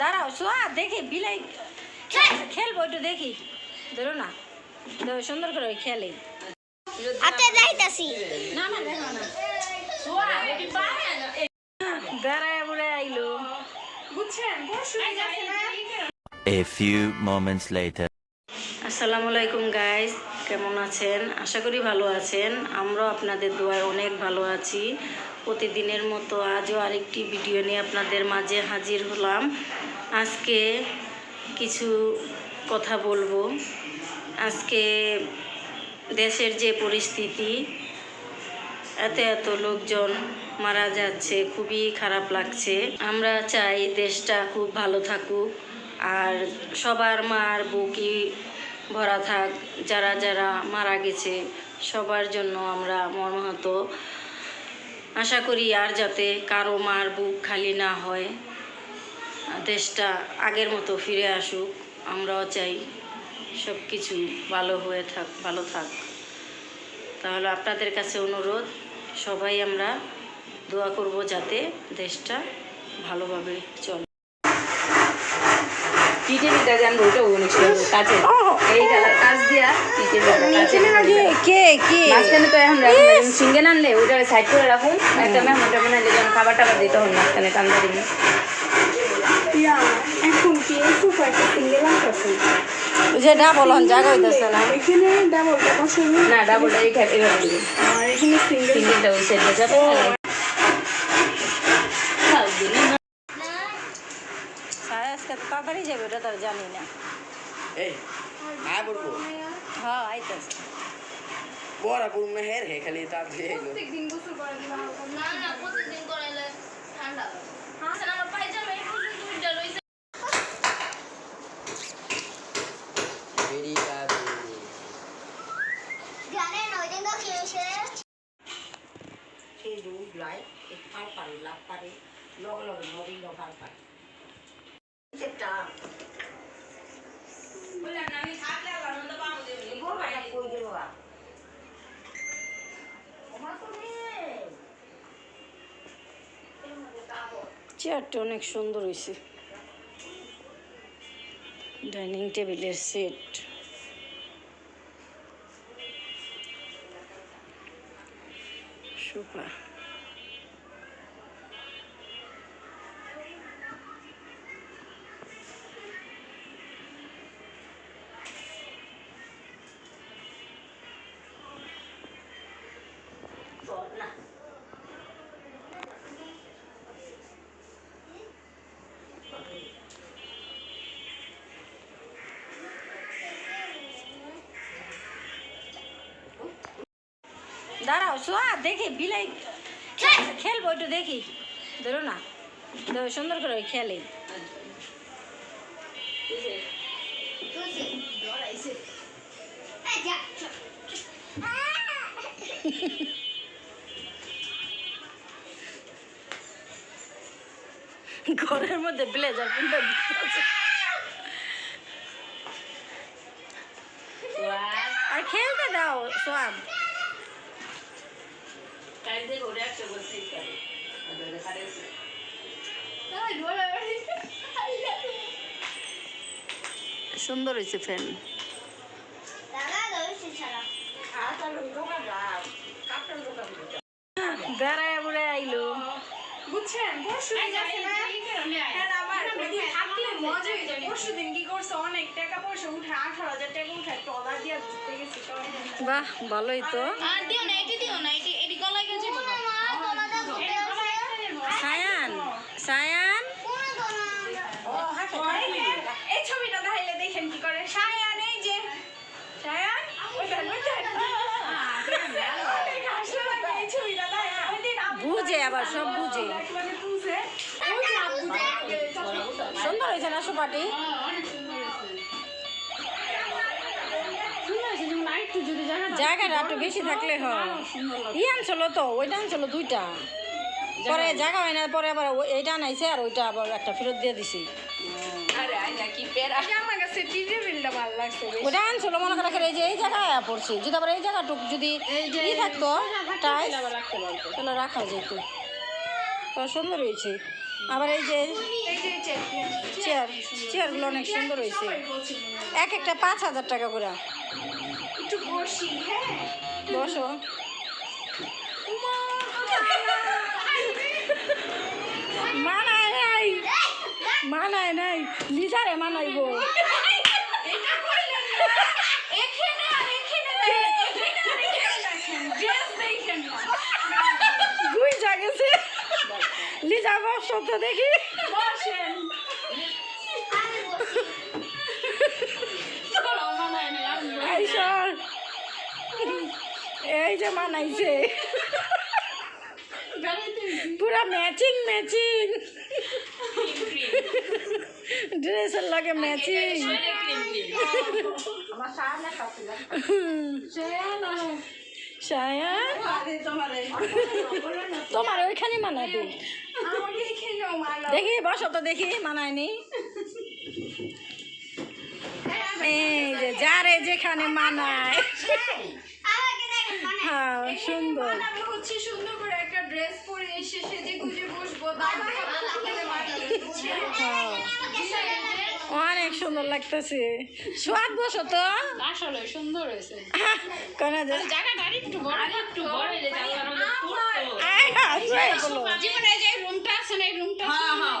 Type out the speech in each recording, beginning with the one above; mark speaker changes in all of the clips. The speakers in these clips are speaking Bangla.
Speaker 1: দাঁড়াও শোয়া দেখি বিলাই খেলব একটু দেখি। ধরো না ধরো সুন্দর করে ওই খেলে।
Speaker 2: আতে যাইতাছি।
Speaker 1: না না দেখো না। দাঁড়ায় বুড়ে আইলো।
Speaker 3: A few moments later.
Speaker 1: আসসালামু আলাইকুম গাইস কেমন আছেন? আশা করি ভালো আছেন। আমরাও আপনাদের দোয়ায় অনেক ভালো আছি। প্রতিদিনের মতো আজও আরেকটি ভিডিও নিয়ে আপনাদের মাঝে হাজির হলাম। আজকে কিছু কথা বলব। আজকে দেশের যে পরিস্থিতি, এত এত লোকজন মারা যাচ্ছে, খুবই খারাপ লাগছে। আমরা চাই দেশটা খুব ভালো থাকুক, আর সবার মার বুকি ভরা থাক, যারা যারা মারা গেছে, সবার জন্য আমরা মর্মাহত। আশা করি আর যাতে কারও মার বুক খালি না হয়। দেশটা আগের মতো ফিরে আসুক আমরাও চাই সব কিছু ভালো হয়ে থাক ভালো থাক। তাহলে আপনাদের কাছে অনুরোধ সবাই আমরা দোয়া করব যাতে দেশটা ভালোভাবে চলে।
Speaker 4: খাবার টাবার দিতে হবে মাঝখানে দিন
Speaker 1: যে ডাবল হন জায়গা হইতেছে না।
Speaker 2: এখানে বসাবো
Speaker 4: না। ডাবলটা এবার দিবি
Speaker 2: আর এখানে সিঙ্গেল
Speaker 4: সিঙ্গেলটা সাইডে যাবে
Speaker 1: আজকে তাড়াতাড়ি যাবে ওটা তার জানি না।
Speaker 5: এই আয় বলব
Speaker 1: হ্যাঁ আইতেছে।
Speaker 5: বড় হে খালি বেরিয়ে যাবে
Speaker 2: জানেন ওই দিন তো কি হয়েছে
Speaker 1: লাই পারে লাভ পারে লগে লগে মরি লগার পারে চেয়ারটা অনেক সুন্দর হয়েছে ডাইনিং টেবিলের সেট। সোফা। শোয়া দেখি বিলাই খেলব একটু দেখি। ধরো না ধরো সুন্দর করে খেলে। ঘরের মধ্যে ব্লেজার পিন্টা আর খেলতে দাও সোয়াব সুন্দর হয়েছে ফ্যান
Speaker 2: দাদা ধরেছি ছাড়া
Speaker 1: বেড়ায় বুড়ে আইলো
Speaker 6: বুঝছেন পরশু দিন আছে না হ্যাঁ আবার ওইদিন থাকলে মজা হয়ে যাবে পরশু দিন কি করছে অনেক টাকা পয়সা উঠে আঠারো হাজার টাকা উঠে টলার দিয়ে ঘুরতে গেছি
Speaker 1: বাহ ভালোই তো
Speaker 7: আর দিও না এটি দিও না
Speaker 1: সব বুঝে।
Speaker 6: মানে
Speaker 1: সুন্দর হয়েছে না সোপাটি? জায়গাটা একটু বেশি থাকলে হয়। ই আনছিল তো ওইটা আনছিল দুইটা। পরে জায়গা হয় না পরে আবার এইটা আনাইছে আর ওইটা আবার একটা ফেরত দিয়ে দিছি।
Speaker 4: আরে আইনা কি পেরা।
Speaker 6: আমার কাছে টি টেবিলটা ভালো লাগছে বেশি।
Speaker 1: ওইটা আনছিল মনে করে এই যে এই জায়গায় পড়ছে। যদি আবার এই জায়গাটুক যদি থাকতো তাহলে রাখা যেত। সুন্দর হয়েছে। আবার এই যে চেয়ার চেয়ার চেয়ারগুলো অনেক সুন্দর হয়েছে। এক একটা পাঁচ হাজার টাকা করে।
Speaker 6: হ্যাঁ।
Speaker 1: বসো। মানায় নাই। মানায় নাই। লিজারে মানাইবো।
Speaker 6: এখানে দেখেন এখানে আর এখানে দেখেন ড্রেস দেখেন না
Speaker 1: দুই জাগেছে লিজা দেখি। এই সর। এই যে মানাইছে। পুরা ম্যাচিং ম্যাচিং। ড্রেসের লাগে ম্যাচিং। সায়ান তোমার ওইখানে মানাবে।
Speaker 6: মানা
Speaker 1: দেখি, বসো তো দেখি, মানায়নি। এই যারে যেখানে মানায়।
Speaker 2: মানে
Speaker 1: হ্যাঁ সুন্দর।
Speaker 6: সুন্দর করে একটা ড্রেস পরে এসে সেজে গুজে বসবো তারপরে আপনাদের বাড়িতে দিচ্ছে।
Speaker 1: হ্যাঁ অনেক সুন্দর লাগতেছে সোয়াদ বসো তো
Speaker 4: আসলে সুন্দর হয়েছে
Speaker 1: কেন যে
Speaker 4: জায়গাটা আরেকটু বড় একটু বড় হলে।
Speaker 1: আয় হ্যাঁ।
Speaker 4: জীবনে যে রুমটা আছে না এই রুমটা
Speaker 8: হ্যাঁ, হ্যাঁ।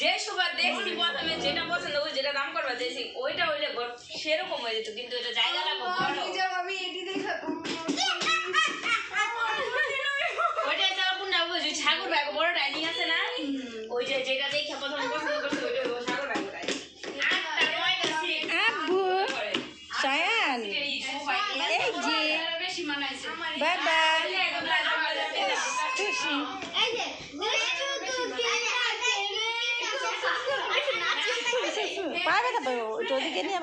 Speaker 8: যে সুবার দেখছি প্রথমে যেটা পছন্দ ওই যেটা দাম করবা চাইছি ওইটা হইলে সেরকম হয়ে যেত কিন্তু এটা জায়গা লাগবে বড়
Speaker 6: নিজে ভাবি দেখে
Speaker 1: বাই বাই ওদিকে নিয়ে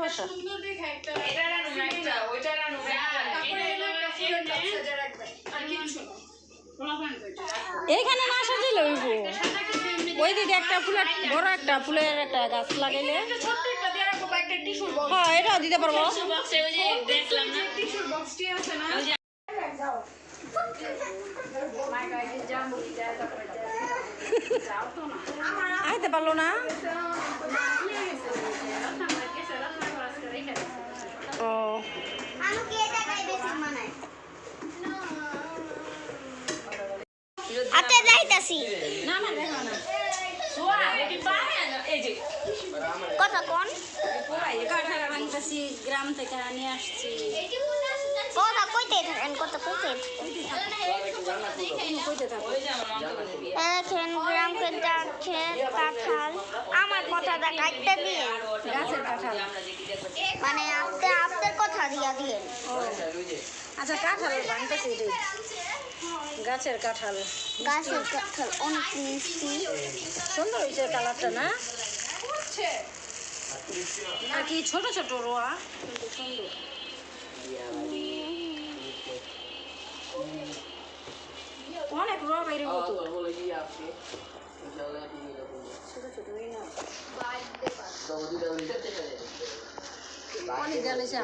Speaker 1: এইখানে না সাজিলে ওই দিকে একটা ফুলের, বড় একটা ফুলের একটা গাছ লাগাইলে। হ্যাঁ এটাও দিতে পারব। আইতে পারল না ও
Speaker 2: আতে যাইতাছি
Speaker 8: না এই যে
Speaker 2: কথা কোন
Speaker 1: গ্রাম থেকে নিয়ে আসছি
Speaker 2: কথা কইতে থাকেন কথা কইতে দেখেন গ্রামকে কাঁঠাল আমার কাটতে দিয়ে
Speaker 1: গাছের কাঁঠাল
Speaker 8: দেখি দেখো
Speaker 2: মানে আপনি আপনার কথা দিয়া দিয়ে
Speaker 1: আচ্ছা কাঁঠাল ভাঙতেছি গাছের কাঁঠাল
Speaker 2: গাছের কাঁঠাল অনেক মিষ্টি
Speaker 1: সুন্দর হয়েছে কালারটা না আর কি ছোট ছোট রোয়া সুন্দর অনেক রোয়া বাইরে হতো ছোট ছোট এই অনেক জ্বালেছে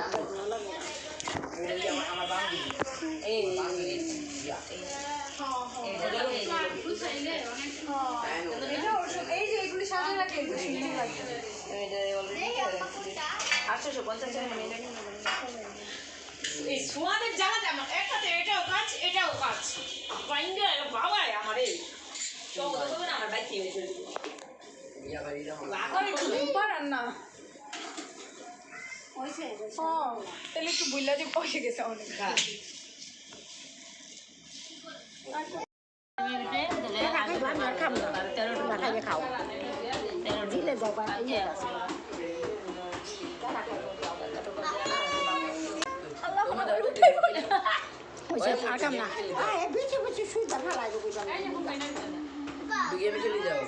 Speaker 6: এই যে এগুলি সাজা রাখে
Speaker 8: আটশোশো পঞ্চাশ এই সোয়াদের জায়গাতে আমার একসাথে এটাও কাজ এটাও কাজ। বাইন্ডার বাবা আমার। এই আমার বাইক
Speaker 6: তাহলে একটু বুঝলা যে পয়সা গেছে অনেক।
Speaker 1: হয়েছে আকাম না।
Speaker 5: দুগে মিশে যাও।